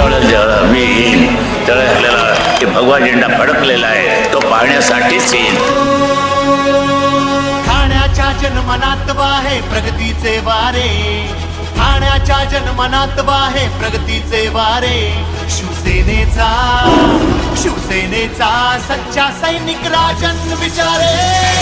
पुढच्या वेळेला जेव्हा मी येईल त्यावेळेला आपल्याला ते भगवा झेंडा फडकलेला आहे. तो पाहण्यासाठीच येईल ठाण्याच्या जनमनात वाहे प्रगतीचे वारे. ठाण्याच्या जनमनात वाहे प्रगतीचे वारे. शिवसेनेचा शिवसेनेचा सच्चा सैनिक राजन विचारे.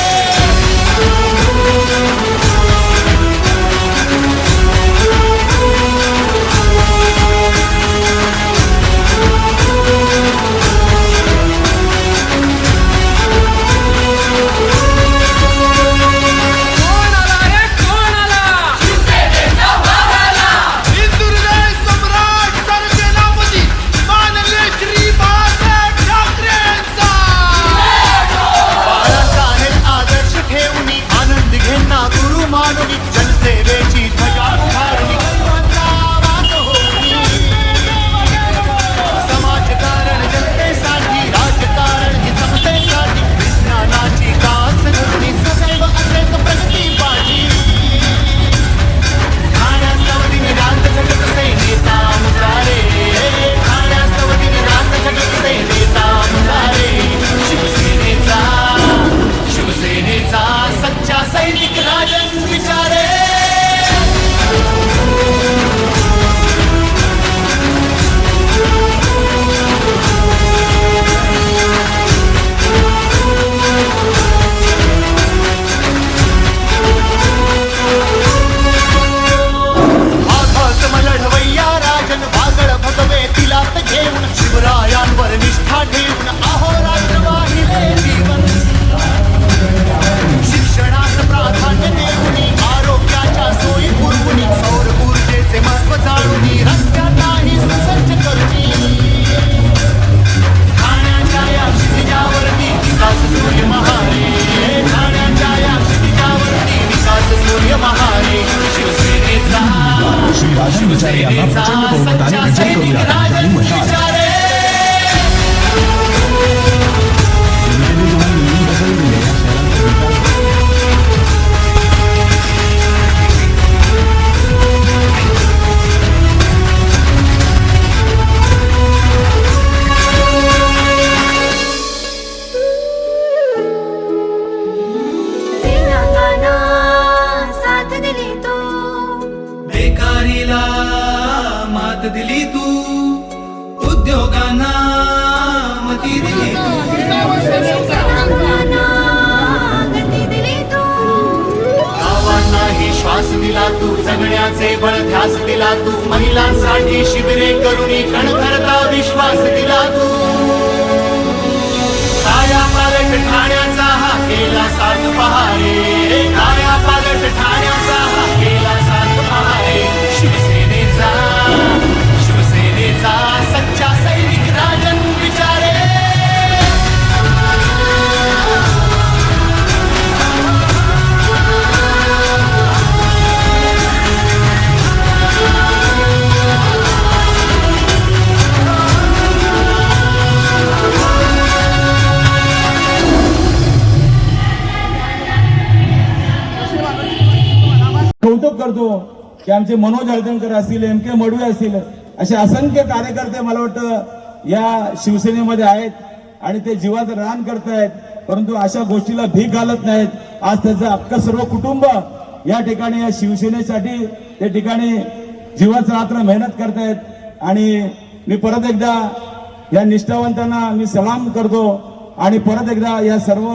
श्री राजन विचारे यांना प्रचंड बहुमताने विजयी करूया बेकारीला मात दिली तू. उद्योगांना मती दिली गावांनाही श्वास दिला तू जगण्याचे बळ ध्यास दिला तू महिलांसाठी शिबिरे करुणी कणखरता विश्वास दिला तू. काया पालट ठाण्याचा हा केला साथ पहारे. काया पालट ठाण्याचा करतो की आमचे मनोज हळदणकर असतील एम के मडवे असतील असे असंख्य कार्यकर्ते मला वाटतं या शिवसेनेमध्ये आहेत आणि ते जीवाचं रान करतायत परंतु अशा गोष्टीला भीक घालत नाहीत. आज त्याचं अख्खं सर्व कुटुंब या ठिकाणी या शिवसेनेसाठी त्या ठिकाणी जीवाचं रात्र मेहनत करतायत. आणि मी परत एकदा या निष्ठावंतांना मी सलाम करतो आणि परत एकदा या सर्व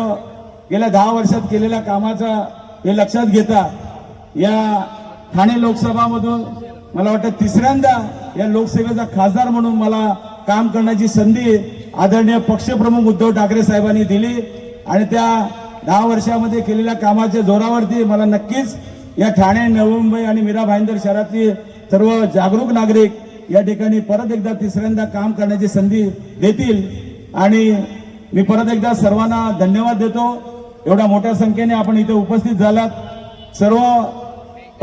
गेल्या दहा वर्षात केलेल्या कामाचा हे लक्षात घेता या ठाणे लोकसभामधून मला वाटतं तिसऱ्यांदा या लोकसेवेचा खासदार म्हणून मला काम करण्याची संधी आदरणीय पक्षप्रमुख उद्धव ठाकरे साहेबांनी दिली आणि त्या दहा वर्षामध्ये केलेल्या कामाच्या जोरावरती मला नक्कीच या ठाणे नवी मुंबई आणि मीरा भाईंदर शहरातली सर्व जागरूक नागरिक या ठिकाणी परत एकदा तिसऱ्यांदा काम करण्याची संधी देतील. आणि मी परत एकदा सर्वांना धन्यवाद देतो. एवढ्या मोठ्या संख्येने आपण इथे उपस्थित झालात. सर्व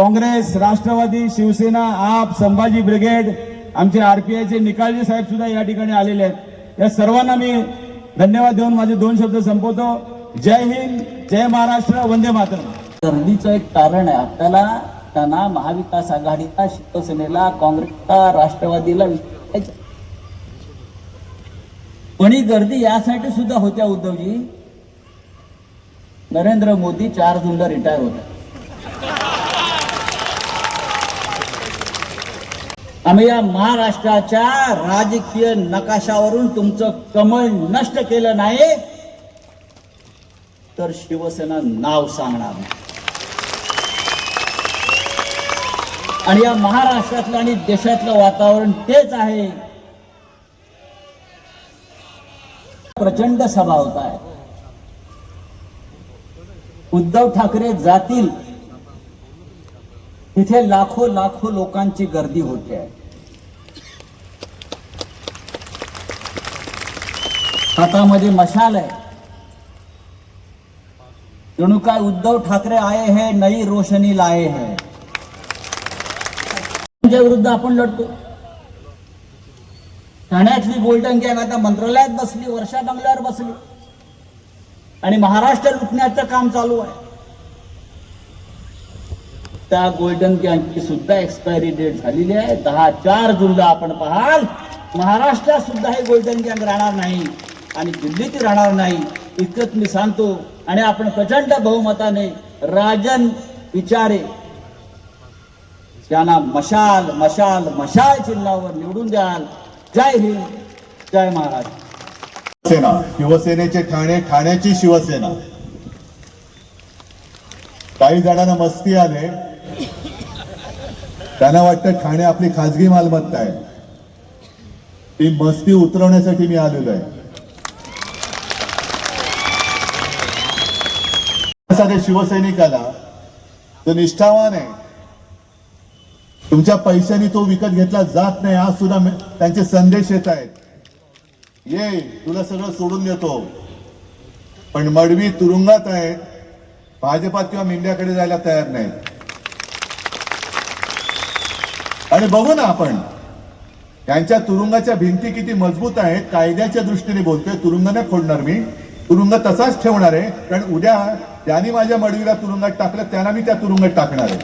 काँग्रेस राष्ट्रवादी शिवसेना आप संभाजी ब्रिगेड आमचे आरपीआयचे निकालजी साहेब सुद्धा या ठिकाणी आलेले आहेत. या सर्वांना मी धन्यवाद देऊन माझे दोन शब्द संपवतो. जय हिंद जय महाराष्ट्र वंदे मातरम. गर्दीचं एक कारण आहे आपल्याला त्यांना महाविकास आघाडीला शिवसेनेला काँग्रेसला राष्ट्रवादीला पण ही गर्दी यासाठी सुद्धा होत्या उद्धवजी. नरेंद्र मोदी चार जूनला रिटायर होतात आम्ही या महाराष्ट्राच्या राजकीय नकाशावरून तुमचं कमळ नष्ट केलं नाही तर शिवसेना नाव सांगणार नाही. आणि या महाराष्ट्रातलं आणि देशातलं वातावरण तेच आहे. प्रचंड सभा होत आहे. उद्धव ठाकरे जातील. तिथे लाखो लाखो लोकांची गर्दी होते. आहे हातामध्ये मशाल आहे. जणू काय उद्धव ठाकरे आए है नई रोशनी लाए है. त्यांच्या विरुद्ध आपण लढतो. ठाण्यातली गोल्डन गँग आता मंत्रालयात बसली वर्षा बंगल्यावर बसली. आणि महाराष्ट्र लुटण्याचं काम चालू आहे. त्या गोल्डन गँगची सुद्धा एक्सपायरी डेट झालेली आहे. दहा चार जूनला आपण पाहाल. महाराष्ट्रात सुद्धा हे गोल्डन गँग राहणार नाही. आणि दिल्लीत राहणार नाही इतकंच मी सांगतो. आणि आपण प्रचंड बहुमताने राजन विचारे त्यांना मशाल मशाल मशाल चिन्हावर निवडून द्याल. जय हिंद जय महाराज सेना शिवसेनेचे ठाणे ठाण्याची शिवसेना. काही जणांना मस्ती आले. त्यांना वाटतं ठाणे आपली खाजगी मालमत्ता आहे. ती मस्ती उतरवण्यासाठी मी आलेलो आहे. साधे शिवसैनिकाला तो निष्ठावान आहे तुमच्या पैशाने तो विकत घेतला जात नाही आज सुद्धा त्यांचे संदेश येत आहेत. ये तुला सगळं सोडून देतो. पण मडवी तुरुंगात आहेत. भाजपात किंवा मिंड्याकडे जायला तयार नाहीत. आणि बघू ना आपण त्यांच्या तुरुंगाच्या भिंती किती मजबूत आहेत कायद्याच्या दृष्टीने बोलतोय तुरुंग नाही फोडणार मी. तुरुंग तसाच ठेवणार आहे कारण उद्या त्यांनी माझ्या मडवीला तुरुंगात टाकलं त्यांना मी त्या तुरुंगात टाकणार आहे.